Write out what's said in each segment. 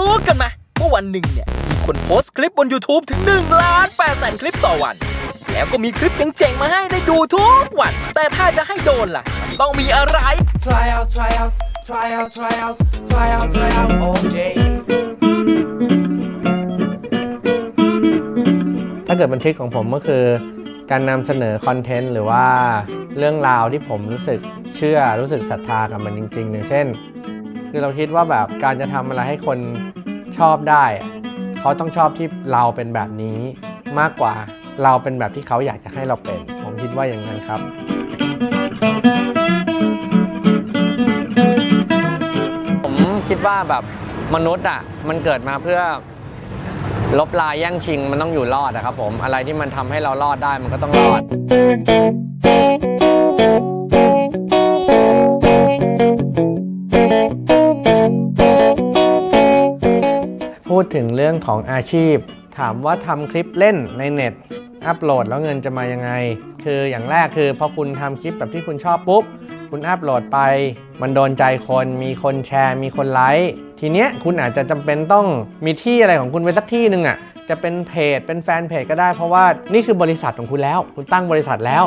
รู้กันไหมว่าวันหนึ่งเนี่ย มีคนโพสต์คลิปบน YouTube ถึง1ล้าน8แสนคลิปต่อวัน แล้วก็มีคลิปเจ๋งๆมาให้ได้ดูทุกวัน แต่ถ้าจะให้โดนล่ะ ต้องมีอะไร Try out, try out, try out, try out, try out, try out all day. ถ้าเกิดเป็นทริคของผมก็คือการนำเสนอคอนเทนต์หรือว่าเรื่องราวที่ผมรู้สึกเชื่อรู้สึกศรัทธากับมันจริง ๆ อย่างเช่น คือเราคิดว่าแบบการจะทำอะไรให้คนชอบได้ เขาต้องชอบที่เราเป็นแบบนี้มากกว่าเราเป็นแบบที่เขาอยากจะให้เราเป็น ผมคิดว่าอย่างนั้นครับ ผมคิดว่าแบบมนุษย์อะมันเกิดมาเพื่อลบลายแย่งชิงมันต้องอยู่รอดอะครับผมอะไรที่มันทำให้เรารอดได้มันก็ต้องรอด พูดถึงเรื่องของอาชีพ ถามว่าทำคลิปเล่นในเน็ต อัปโหลดแล้วเงินจะมายังไง คืออย่างแรกคือพอคุณทำคลิปแบบที่คุณชอบปุ๊บ คุณอัปโหลดไป มันโดนใจคน มีคนแชร์ มีคนไลค์ ทีเนี้ยคุณอาจจะจำเป็นต้องมีที่อะไรของคุณไว้สักที่หนึ่งอะ่ะ จะเป็นเพจ เป็นแฟนเพจก็ได้ เพราะว่านี่คือบริษัทของคุณแล้ว คุณตั้งบริษัทแล้ว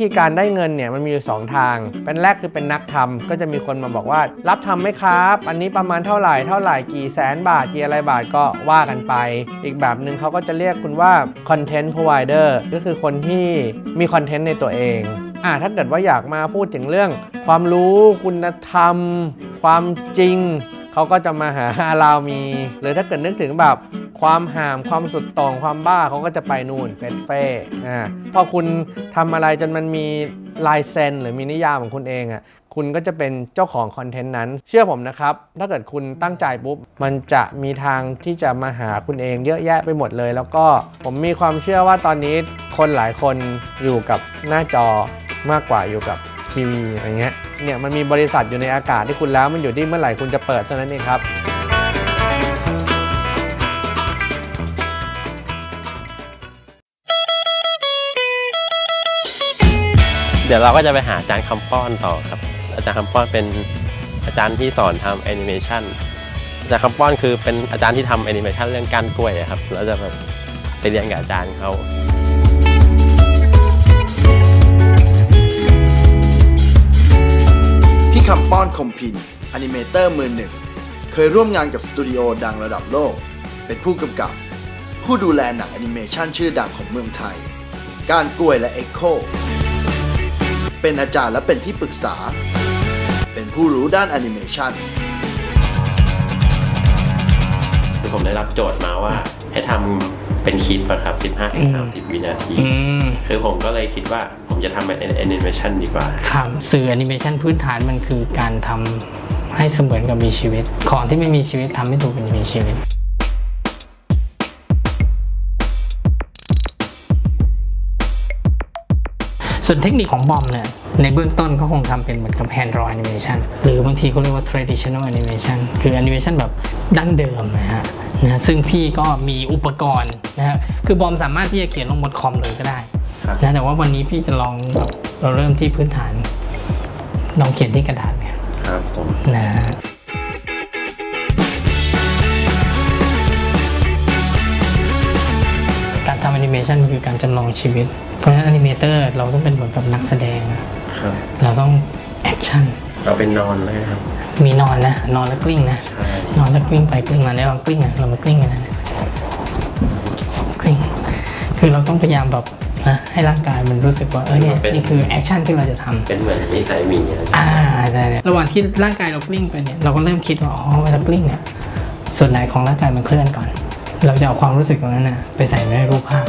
ธีการได้เงินเนี่ยมันมีอยู่ 2 ทาง เป็นแรกคือเป็นนักทำก็จะมีคนมาบอกว่า รับทำไหมครับ อันนี้ประมาณเท่าไหร่เท่าไหร่กี่แสนบาทกี่อะไรบาทก็ว่ากันไป อีกแบบหนึ่งเขาก็จะเรียกคุณว่า Content Provider ก็คือคนที่มีคอนเทนต์ในตัวเองอ่าถ้าเกิดว่าอยากมาพูดถึงเรื่อง ความรู้คุณธรรม ความจริงเขาก็จะมาหาเรามี หรือถ้าเกิดนึกถึงแบบ ความห่ามความสุดต่องความบ้าเขาก็จะไปนู่นเฟสเฟ่อ่าพอคุณทำอะไรจนมันมีลายเซ็นหรือมีนิยามของคุณเองอะคุณก็จะเป็นเจ้าของคอนเทนต์นั้น เชื่อผมนะครับ ถ้าเกิดคุณตั้งใจปุ๊บ มันจะมีทางที่จะมาหาคุณเองเยอะแยะไปหมดเลย แล้วก็ผมมีความเชื่อว่าตอนนี้คนหลายคนอยู่กับหน้าจอมากกว่าอยู่กับทีวีอะไรเงี้ยเนี่ยมันมีบริษัทอยู่ในอากาศที่คุณแล้วมันอยู่ที่เมื่อไหร่คุณจะเปิดเท่านั้นเองครับ เดี๋ยวเราก็จะไปหาอาจารย์คำป้อนต่อครับ อาจารย์คำป้อนเป็นอาจารย์ที่สอนทำแอนิเมชันอาจารย์คำป้อนคือเป็นอาจารย์ที่ทำแอนิเมชันเรื่องกานกล้วยครับเราจะแบบไปเรียนกับอาจารย์เขาพี่คำป้อนคมพินอนิเมเตอร์มือหนึ่ง เคยร่วมงานกับสตูดิโอดังระดับโลก เป็นผู้กำกับ ผู้ดูแลหนังแอนิเมชันชื่อดังของเมืองไทย การกล้วยและเอ็กโค เป็นอาจารย์และเป็นที่ปรึกษา เป็นผู้รู้ด้านแอนิเมชันคือผมได้รับโจทย์มาว่า ให้ทำเป็นคลิปอะครับ 15-30 วินาทีอืมคือผมก็เลยคิดว่าผมจะทำเป็นแอนิเมชันดีกว่า ครับสื่อแอนิเมชันพื้นฐานมันคือการทำให้เสมือนกับมีชีวิต ของที่ไม่มีชีวิตทำให้ถูกเป็นมีชีวิต ส่วนเทคนิคของบอมเนี่ยในเบื้องต้นเขาคงทำเป็นเหมือนกับ hand draw animation หรือบางทีเขาเรียกว่า traditional animation คือ animation แบบดั้งเดิมนะฮะนะฮะซึ่งพี่ก็มีอุปกรณ์นะฮะคือบอมสามารถที่จะเขียนลงบนคอมเลยก็ได้ครับนะแต่ว่าวันนี้พี่จะลองแบบเราเริ่มที่พื้นฐานลองเขียนที่กระดาษเนี่ยครับผมนะ ฮะการทำแอนิเมชันคือการจำลองชีวิต เพราะฉะนั้นแอนิเมเตอร์เราต้องเป็นเหมือนกับนักแสดงอะครับ เราต้องแอคชั่น เราเป็นนอนเลยครับมีนอนนะ นอนแล้วกลิ้งนะใช่นอนแล้วกลิ้งไปกลิ้งมาได้ลองกลิ้งอะเรามากลิ้งกันนะกลิ้ง คือเราต้องพยายามแบบนะให้ร่างกายมันรู้สึกว่าเออเนี่ยนี่คือแอคชั่นที่เราจะทำเป็นเหมือนนิสัยหมีอะอ่าใช่เนี่ยระหว่างที่ร่างกายเรากลิ้งไปเนี่ยเราก็เริ่มคิดว่าอ๋อเวลากลิ้งเนี่ยส่วนไหนของร่างกายมันเคลื่อนก่อน เราจะเอาความรู้สึกตรงนั้นนะไปใส่ไว้ในรูปภาพ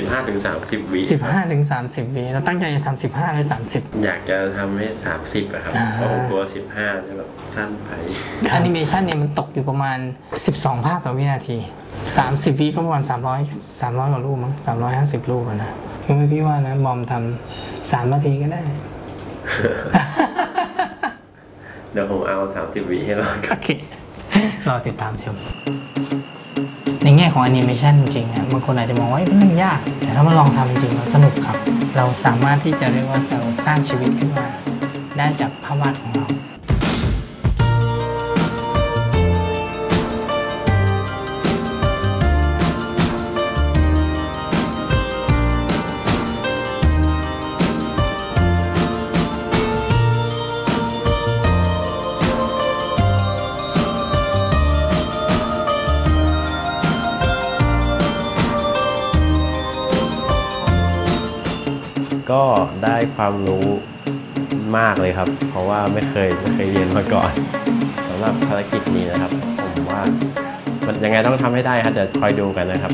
ต์ยาวเท่าไหร่15ถึง30วิ15ถึง30วิเราตั้งใจจะทำ15หรือ30อยากจะทำให้30อะครับอ่าเพราะผมกลัว15จะแบบสั้นไปแอนิเมชันเนี่ยมันตกอยู่ประมาณ12ภาพต่อวินาที30วิก็ประมาณ300 300กว่ารูปมั้ง350รูปอะนะคือพี่ว่านะบอมทำสามนาทีก็ได้ เดี๋ยวผมเอา30วิให้เราโอเครอติดตามชมใน แง่ของแอนิเมชันจริงๆบางคนอาจจะมองว่าเป็นเรื่องยาก แต่ถ้ามาลองทำจริงๆแล้วสนุกครับ เราสามารถที่จะเรียกว่าเราสร้างชีวิตขึ้นมา ได้จากภาพวาดของเรา ก็ได้ความรู้มากเลยครับ เพราะว่าไม่เคยไม่เคยเรียนมาก่อนสำหรับภารกิจนี้นะครับ ผมว่ามันยังไงต้องทำให้ได้ครับเดี๋ยวคอยดูกันนะครับ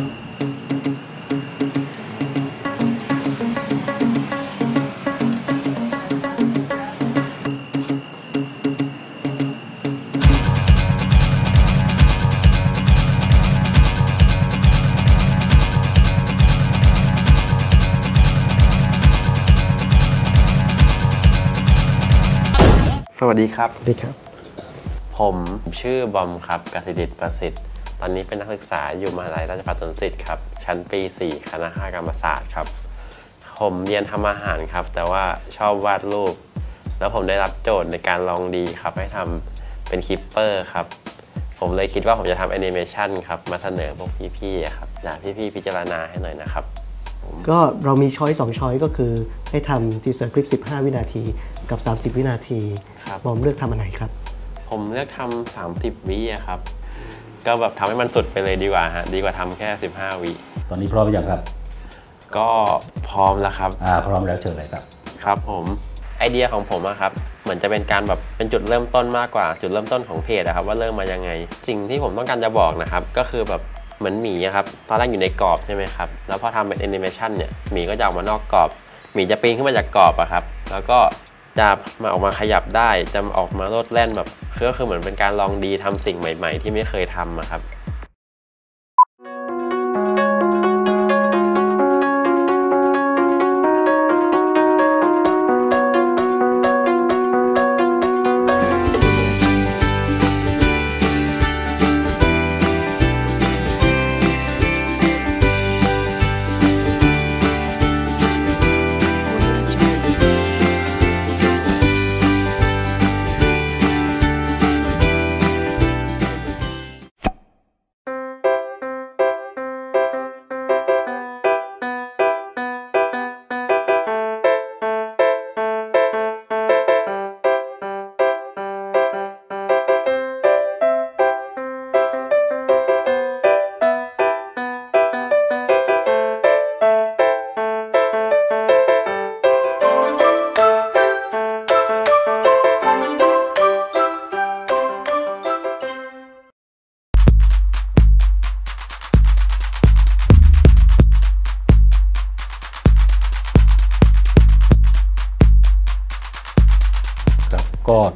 ดีครับดีครับ ผมชื่อบอมครับกสิดิตประสิทธิ์ ตอนนี้เป็นนักศึกษาอยู่มหาลัยราชภัฏสวนสิทธิ์ครับ ชั้นปี 4 คณะกรรมศาสตร์ครับ ผมเรียนทำอาหารครับ แต่ว่าชอบวาดรูป แล้วผมได้รับโจทย์ในการลองดีครับ ให้ทำเป็นคลิปเปอร์ครับ ผมเลยคิดว่าผมจะทำแอนิเมชันครับ มาเสนอพวกพี่ๆอะครับอยากให้พี่ๆพิจารณาให้หน่อยนะครับ ก็เรามีช้อยสองช้อยก็คือให้ทำทีเซอร์คลิป 15 วินาทีกับ 30 วินาทีครับบอมเลือกทำอันไหนครับ ผมเลือกทำ30วิอะครับ ก็แบบทำให้มันสุดไปเลยดีกว่าฮะดีกว่าทำแค่ 15วิตอนนี้พร้อมหรือยังครับก็พร้อมแล้วครับ อ่าพร้อมแล้วเชิญเลยครับ ครับผมไอเดียของผมอะครับ เหมือนจะเป็นการแบบเป็นจุดเริ่มต้นมากกว่า จุดเริ่มต้นของเพจอะครับ ว่าเริ่มมายังไง สิ่งที่ผมต้องการจะบอกนะครับ ก็คือแบบ เหมือนหมีครับ ตอนแรกอยู่ในกรอบใช่ไหมครับ แล้วพอทำเป็นแอนิเมชันเนี่ยหมีก็จะออกมานอกกรอบหมีจะปีนขึ้นมาจากกรอบอะครับ แล้วก็จะมาออกมาขยับได้ จะออกมาโลดแล่นแบบก็คือเหมือนเป็นการลองดีทำสิ่งใหม่ ๆ ที่ไม่เคยทำอะครับ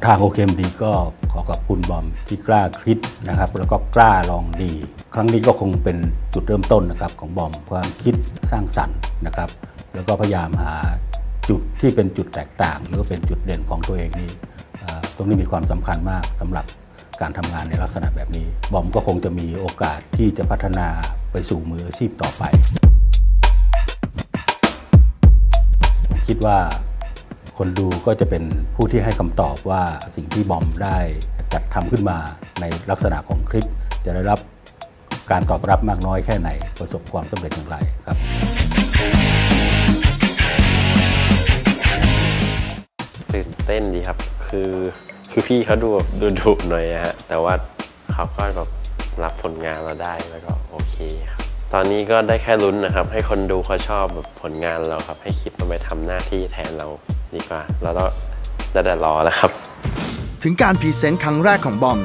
ทางโอเคมดีก็ขอขอบคุณบอมที่กล้าคิดนะครับ แล้วก็กล้าลองดี ครั้งนี้ก็คงเป็นจุดเริ่มต้นนะครับของบอมความคิดสร้างสรรค์นะครับ แล้วก็พยายามหาจุดที่เป็นจุดแตกต่างแล้วก็เป็นจุดเด่นของตัวเองนี่ตรงนี้มีความสำคัญมากสำหรับการทำงานในลักษณะแบบนี้ บอมก็คงจะมีโอกาสที่จะพัฒนาไปสู่มืออาชีพต่อไป คิดว่า คนดูก็จะเป็นผู้ที่ให้คำตอบว่าสิ่งที่บอมได้จัดทำขึ้นมาในลักษณะของคลิป จะได้รับการตอบรับมากน้อยแค่ไหนประสบความสำเร็จอย่างไรครับ ตื่นเต้นดีครับ คือคือพี่เขาดูแบบดูดุหน่อยฮะแต่ว่าเขาก็แบบรับผลงานเราได้แล้วก็โอเคครับ ตอนนี้ก็ได้แค่ลุ้นนะครับ ให้คนดูเขาชอบแบบผลงานเราครับ ให้คลิปมันไปทำหน้าที่แทนเราดีกว่า แล้วก็ได้แต่รอแล้วครับ ถึงการพรีเซนต์ครั้งแรกของบอม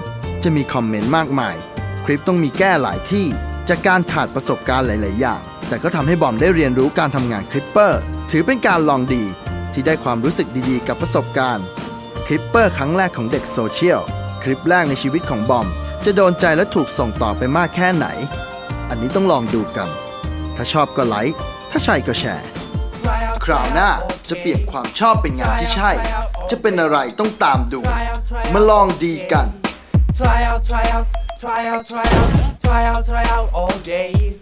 จะมีคอมเมนต์มากมาย คลิปต้องมีแก้หลายที่ จากการขาดประสบการณ์หลาย ๆ อย่าง แต่ก็ทำให้บอมได้เรียนรู้การทำงานคลิปเปอร์ ถือเป็นการลองดี ที่ได้ความรู้สึกดี ๆ กับประสบการณ์ คลิปเปอร์ครั้งแรกของเด็กโซเชียล คลิปแรกในชีวิตของบอม จะโดนใจและถูกส่งต่อไปมากแค่ไหน อันนี้ต้องลองดูกัน ถ้าชอบก็ไลค์ ถ้าใช่ก็แชร์ คราวหน้าจะเปลี่ยนความชอบเป็นงานที่ใช่ จะเป็นอะไรต้องตามดู มาลองดีกัน Try out, try out, try out, try out, try out, try out all day.